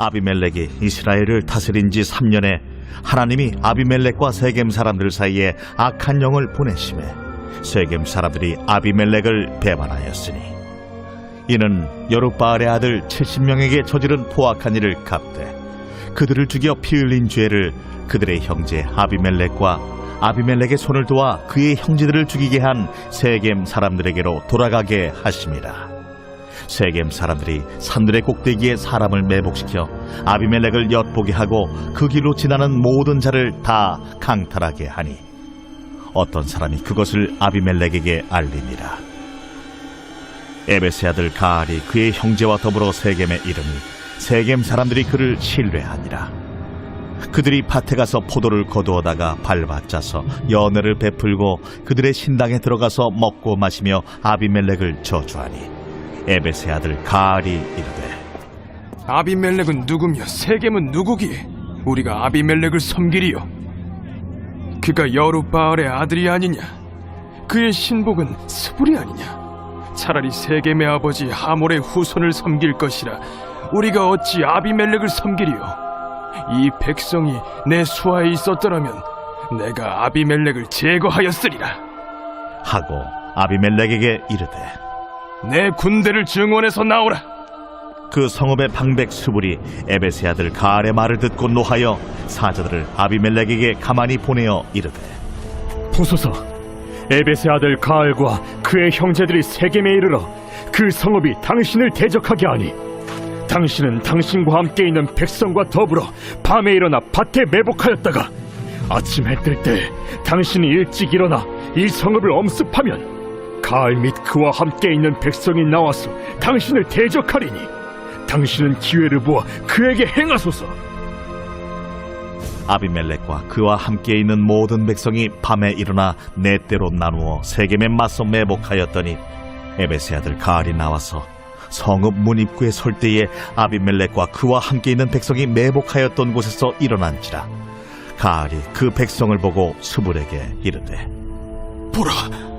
아비멜렉이 이스라엘을 다스린 지 3년에 하나님이 아비멜렉과 세겜 사람들 사이에 악한 영을 보내심에 세겜 사람들이 아비멜렉을 배반하였으니 이는 여룻바알의 아들 70명에게 저지른 포악한 일을 갚되 그들을 죽여 피 흘린 죄를 그들의 형제 아비멜렉과 아비멜렉의 손을 도와 그의 형제들을 죽이게 한 세겜 사람들에게로 돌아가게 하심이라. 세겜 사람들이 산들의 꼭대기에 사람을 매복시켜 아비멜렉을 엿보게 하고 그 길로 지나는 모든 자를 다 강탈하게 하니 어떤 사람이 그것을 아비멜렉에게 알리니라. 에베스 아들 가알이 그의 형제와 더불어 세겜에 이르니 세겜 사람들이 그를 신뢰하니라. 그들이 밭에 가서 포도를 거두어다가 밟아 짜서 연회를 베풀고 그들의 신당에 들어가서 먹고 마시며 아비멜렉을 저주하니 에베스의 아들 가알이 이르되 아비멜렉은 누구며 세겜은 누구기에 우리가 아비멜렉을 섬기리요? 그가 여룻바알의 아들이 아니냐? 그의 신복은 스불이 아니냐? 차라리 세겜의 아버지 하몰의 후손을 섬길 것이라 우리가 어찌 아비멜렉을 섬기리요? 이 백성이 내 수하에 있었더라면 내가 아비멜렉을 제거하였으리라. 하고 아비멜렉에게 이르되 내 군대를 증원해서 나오라. 그 성읍의 방백 수불이 에베스의 아들 가알의 말을 듣고 노하여 사자들을 아비멜렉에게 가만히 보내어 이르되 보소서 에베스의 아들 가알과 그의 형제들이 세겜에 이르러 그 성읍이 당신을 대적하게 하니 당신은 당신과 함께 있는 백성과 더불어 밤에 일어나 밭에 매복하였다가 아침 해 뜰 때 당신이 일찍 일어나 이 성읍을 엄습하면 가알 및 그와 함께 있는 백성이 나와서 당신을 대적하리니 당신은 기회를 보아 그에게 행하소서. 아비멜렉과 그와 함께 있는 모든 백성이 밤에 일어나 네 때로 나누어 세겜에 맞서 매복하였더니 에베스의 아들 가알이 나와서 성읍 문 입구에 설 때에 아비멜렉과 그와 함께 있는 백성이 매복하였던 곳에서 일어난지라 가알이 그 백성을 보고 수불에게 이르되 보라,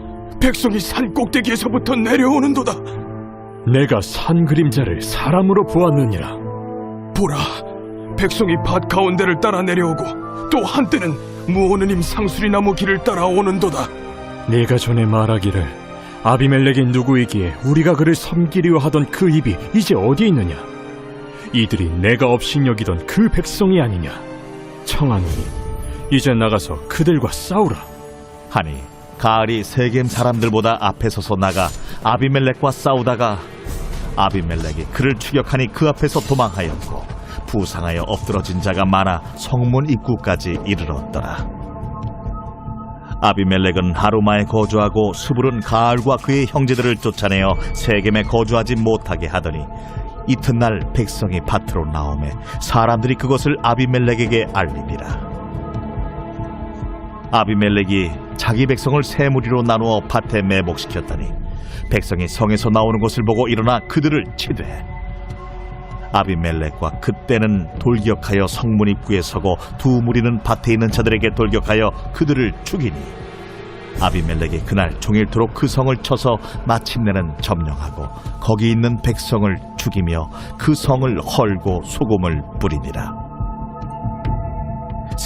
백성이 산 꼭대기에서부터 내려오는도다. 내가 산 그림자를 사람으로 보았느니라 보라, 백성이 밭 가운데를 따라 내려오고 또 한때는 무오느님 상수리 나무 길을 따라 오는도다. 네가 전에 말하기를 아비멜렉이 누구이기에 우리가 그를 섬기려 하던 그 입이 이제 어디 있느냐? 이들이 내가 업신여기던 그 백성이 아니냐? 청하노니 이제 나가서 그들과 싸우라. 하니 가알이 세겜 사람들보다 앞에 서서 나가 아비멜렉과 싸우다가 아비멜렉이 그를 추격하니 그 앞에서 도망하였고 부상하여 엎드러진 자가 많아 성문 입구까지 이르렀더라. 아비멜렉은 하루마에 거주하고 수불은 가알과 그의 형제들을 쫓아내어 세겜에 거주하지 못하게 하더니 이튿날 백성이 밭으로 나오매 사람들이 그것을 아비멜렉에게 알리니라. 아비멜렉이 자기 백성을 세 무리로 나누어 밭에 매복시켰더니 백성이 성에서 나오는 것을 보고 일어나 그들을 치되 아비멜렉과 그때는 돌격하여 성문 입구에 서고 두 무리는 밭에 있는 자들에게 돌격하여 그들을 죽이니 아비멜렉이 그날 종일토록 그 성을 쳐서 마침내는 점령하고 거기 있는 백성을 죽이며 그 성을 헐고 소금을 뿌리니라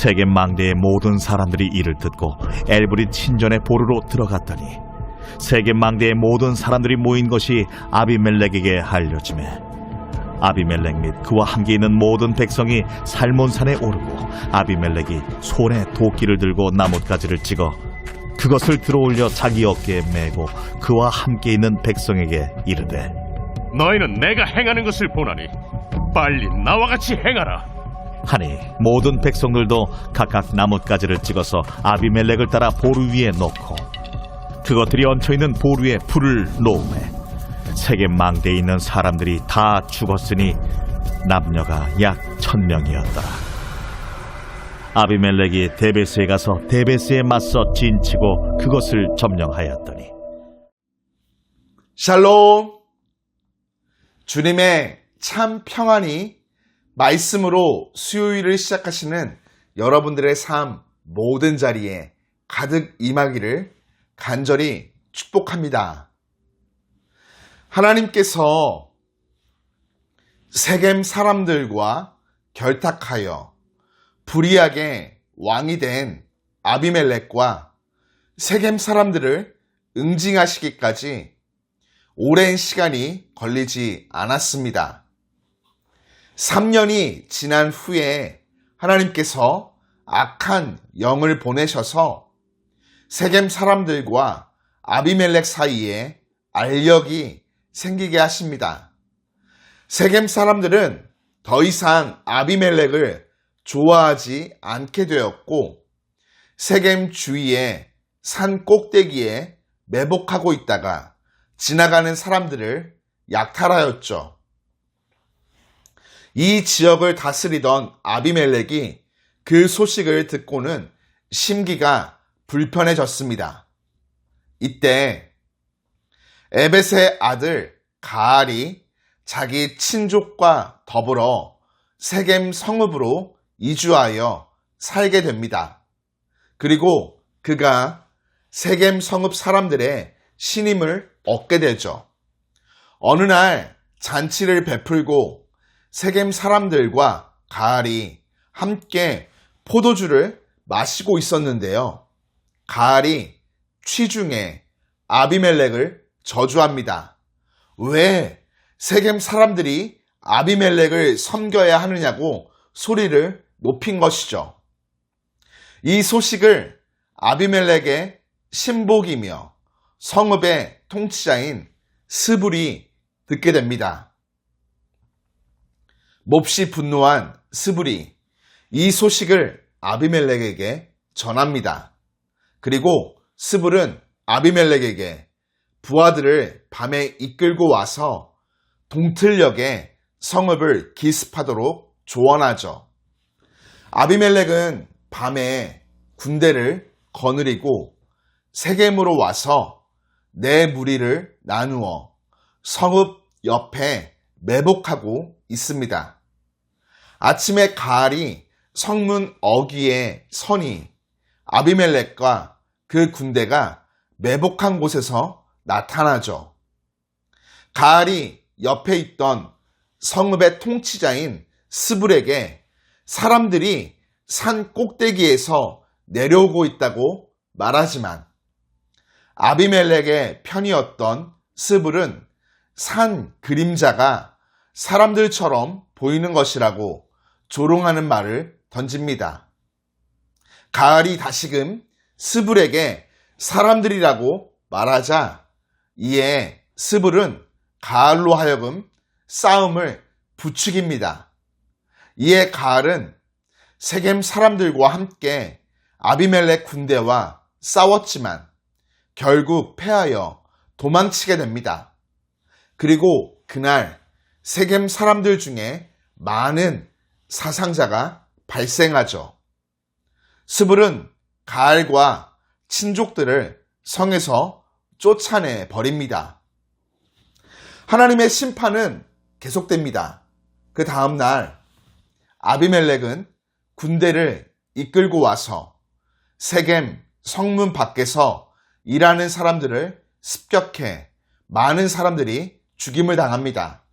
세겜 망대의 모든 사람들이 이를 듣고 엘브릿 신전의 보르로 들어갔더니 세겜 망대의 모든 사람들이 모인 것이 아비멜렉에게 알려지매 아비멜렉 및 그와 함께 있는 모든 백성이 살몬산에 오르고 아비멜렉이 손에 도끼를 들고 나뭇가지를 찍어 그것을 들어올려 자기 어깨에 메고 그와 함께 있는 백성에게 이르되 너희는 내가 행하는 것을 보나니 빨리 나와 같이 행하라. 하니 모든 백성들도 각각 나뭇가지를 찍어서 아비멜렉을 따라 보루 위에 놓고 그것들이 얹혀 있는 보루에 불을 놓음에 세계 망대에 있는 사람들이 다 죽었으니 남녀가 약 천명이었더라. 아비멜렉이 데베스에 가서 데베스에 맞서 진치고 그것을 점령하였더니 샬롬. 주님의 참 평안이 말씀으로 수요일을 시작하시는 여러분들의 삶 모든 자리에 가득 임하기를 간절히 축복합니다. 하나님께서 세겜 사람들과 결탁하여 불의하게 왕이 된 아비멜렉과 세겜 사람들을 응징하시기까지 오랜 시간이 걸리지 않았습니다. 3년이 지난 후에 하나님께서 악한 영을 보내셔서 세겜 사람들과 아비멜렉 사이에 알력이 생기게 하십니다. 세겜 사람들은 더 이상 아비멜렉을 좋아하지 않게 되었고 세겜 주위의 산 꼭대기에 매복하고 있다가 지나가는 사람들을 약탈하였죠. 이 지역을 다스리던 아비멜렉이 그 소식을 듣고는 심기가 불편해졌습니다. 이때 에벳의 아들 가알이 자기 친족과 더불어 세겜 성읍으로 이주하여 살게 됩니다. 그리고 그가 세겜 성읍 사람들의 신임을 얻게 되죠. 어느 날 잔치를 베풀고 세겜 사람들과 가알이 함께 포도주를 마시고 있었는데요. 가알이 취중에 아비멜렉을 저주합니다. 왜 세겜 사람들이 아비멜렉을 섬겨야 하느냐고 소리를 높인 것이죠. 이 소식을 아비멜렉의 신복이며 성읍의 통치자인 스불이 듣게 됩니다. 몹시 분노한 스불이 이 소식을 아비멜렉에게 전합니다. 그리고 스불은 아비멜렉에게 부하들을 밤에 이끌고 와서 동틀역에 성읍을 기습하도록 조언하죠. 아비멜렉은 밤에 군대를 거느리고 세겜으로 와서 내 무리를 나누어 성읍 옆에 매복하고 있습니다. 아침에 가알이 성문 어귀에 서니 아비멜렉과 그 군대가 매복한 곳에서 나타나죠. 가알이 옆에 있던 성읍의 통치자인 스불에게 사람들이 산 꼭대기에서 내려오고 있다고 말하지만 아비멜렉의 편이었던 스불은 산 그림자가 사람들처럼 보이는 것이라고 조롱하는 말을 던집니다. 가을이 다시금 스불에게 사람들이라고 말하자 이에 스불은 가을로 하여금 싸움을 부추깁니다. 이에 가을은 세겜 사람들과 함께 아비멜렉 군대와 싸웠지만 결국 패하여 도망치게 됩니다. 그리고 그날 세겜 사람들 중에 많은 사상자가 발생하죠. 스불은 가알과 친족들을 성에서 쫓아내 버립니다. 하나님의 심판은 계속됩니다. 그 다음날 아비멜렉은 군대를 이끌고 와서 세겜 성문 밖에서 일하는 사람들을 습격해 많은 사람들이 죽임을 당합니다.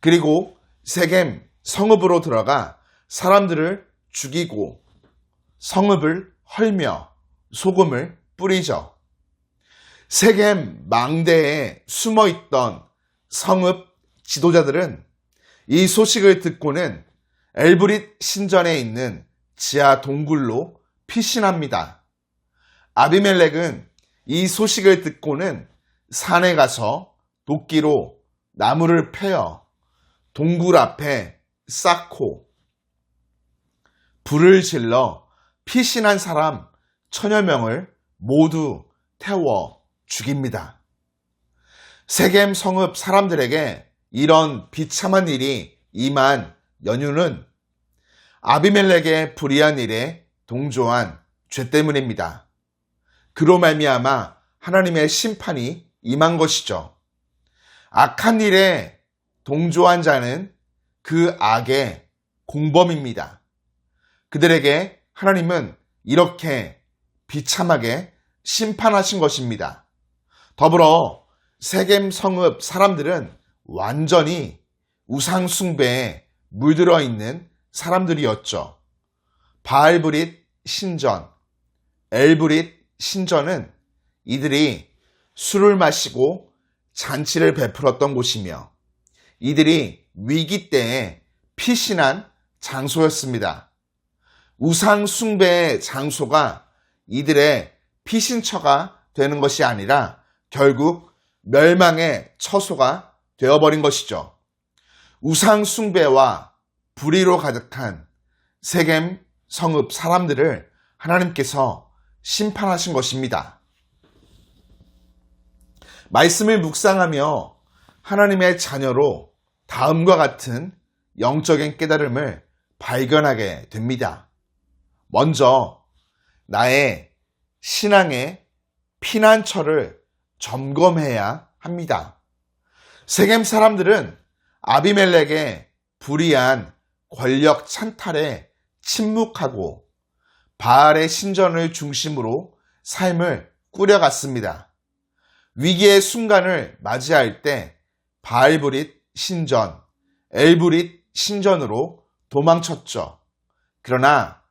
그리고 세겜 성읍으로 들어가 사람들을 죽이고 성읍을 헐며 소금을 뿌리죠. 세겜 망대에 숨어 있던 성읍 지도자들은 이 소식을 듣고는 엘브릿 신전에 있는 지하 동굴로 피신합니다. 아비멜렉은 이 소식을 듣고는 산에 가서 도끼로 나무를 패어 동굴 앞에 쌓고 불을 질러 피신한 사람 천여 명을 모두 태워 죽입니다. 세겜 성읍 사람들에게 이런 비참한 일이 임한 연유는 아비멜렉의 불의한 일에 동조한 죄 때문입니다. 그로 말미암아 하나님의 심판이 임한 것이죠. 악한 일에 동조한 자는 그 악의 공범입니다. 그들에게 하나님은 이렇게 비참하게 심판하신 것입니다. 더불어 세겜 성읍 사람들은 완전히 우상숭배에 물들어 있는 사람들이었죠. 바알브릿 신전, 엘브릿 신전은 이들이 술을 마시고 잔치를 베풀었던 곳이며 이들이 위기 때에 피신한 장소였습니다. 우상 숭배의 장소가 이들의 피신처가 되는 것이 아니라 결국 멸망의 처소가 되어버린 것이죠. 우상 숭배와 불의로 가득한 세겜 성읍 사람들을 하나님께서 심판하신 것입니다. 말씀을 묵상하며 하나님의 자녀로 다음과 같은 영적인 깨달음을 발견하게 됩니다. 먼저 나의 신앙의 피난처를 점검해야 합니다. 세겜 사람들은 아비멜렉의 불의한 권력 찬탈에 침묵하고 바알의 신전을 중심으로 삶을 꾸려갔습니다. 위기의 순간을 맞이할 때 바알브릿 신전, 엘브릿 신전으로 도망쳤죠. 그러나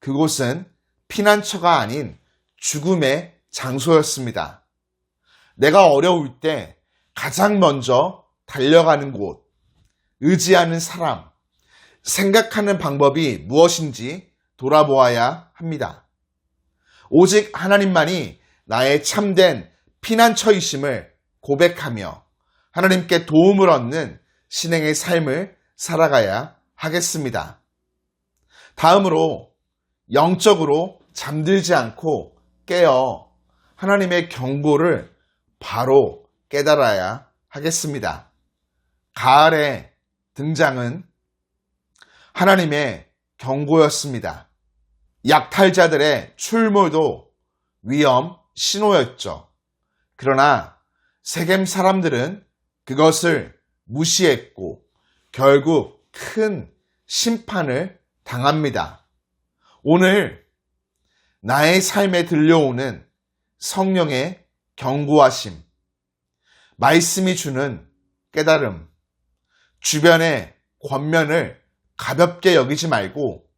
그곳은 피난처가 아닌 죽음의 장소였습니다. 내가 어려울 때 가장 먼저 달려가는 곳, 의지하는 사람, 생각하는 방법이 무엇인지 돌아보아야 합니다. 오직 하나님만이 나의 참된 피난처이심을 고백하며 하나님께 도움을 얻는 신행의 삶을 살아가야 하겠습니다. 다음으로 영적으로 잠들지 않고 깨어 하나님의 경고를 바로 깨달아야 하겠습니다. 가을의 등장은 하나님의 경고였습니다. 약탈자들의 출몰도 위험 신호였죠. 그러나 세겜 사람들은 그것을 무시했고 결국 큰 심판을 당합니다. 오늘 나의 삶에 들려오는 성령의 경고하심, 말씀이 주는 깨달음, 주변의 권면을 가볍게 여기지 말고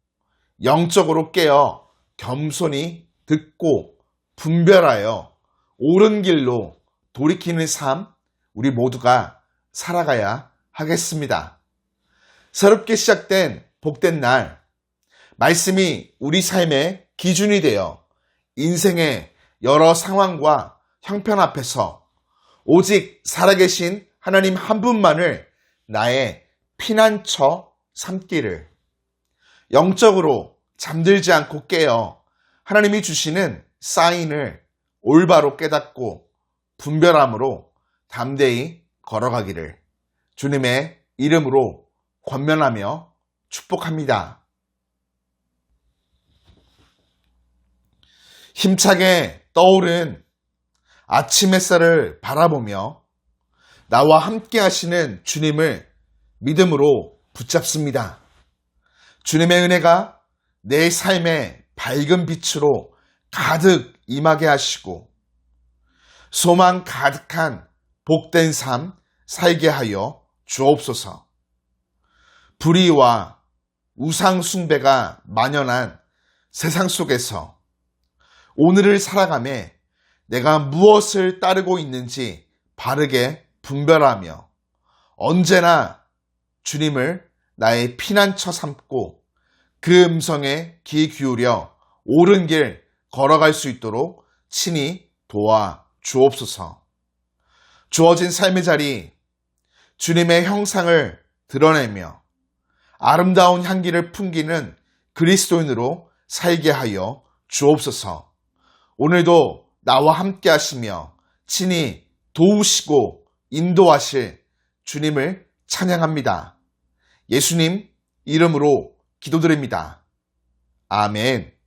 영적으로 깨어 겸손히 듣고 분별하여 옳은 길로 돌이키는 삶 우리 모두가 살아가야 하겠습니다. 새롭게 시작된 복된 날 말씀이 우리 삶의 기준이 되어 인생의 여러 상황과 형편 앞에서 오직 살아계신 하나님 한 분만을 나의 피난처 삼기를 영적으로 잠들지 않고 깨어 하나님이 주시는 사인을 올바로 깨닫고 분별함으로 담대히 걸어가기를 주님의 이름으로 권면하며 축복합니다. 힘차게 떠오른 아침 햇살을 바라보며 나와 함께 하시는 주님을 믿음으로 붙잡습니다. 주님의 은혜가 내 삶의 밝은 빛으로 가득 임하게 하시고 소망 가득한 복된 삶 살게 하여 주옵소서. 불의와 우상숭배가 만연한 세상 속에서 오늘을 살아가며 내가 무엇을 따르고 있는지 바르게 분별하며 언제나 주님을 나의 피난처 삼고 그 음성에 귀 기울여 옳은 길 걸어갈 수 있도록 친히 도와 주옵소서. 주어진 삶의 자리, 주님의 형상을 드러내며 아름다운 향기를 풍기는 그리스도인으로 살게 하여 주옵소서. 오늘도 나와 함께 하시며 친히 도우시고 인도하실 주님을 찬양합니다. 예수님 이름으로 기도드립니다. 아멘.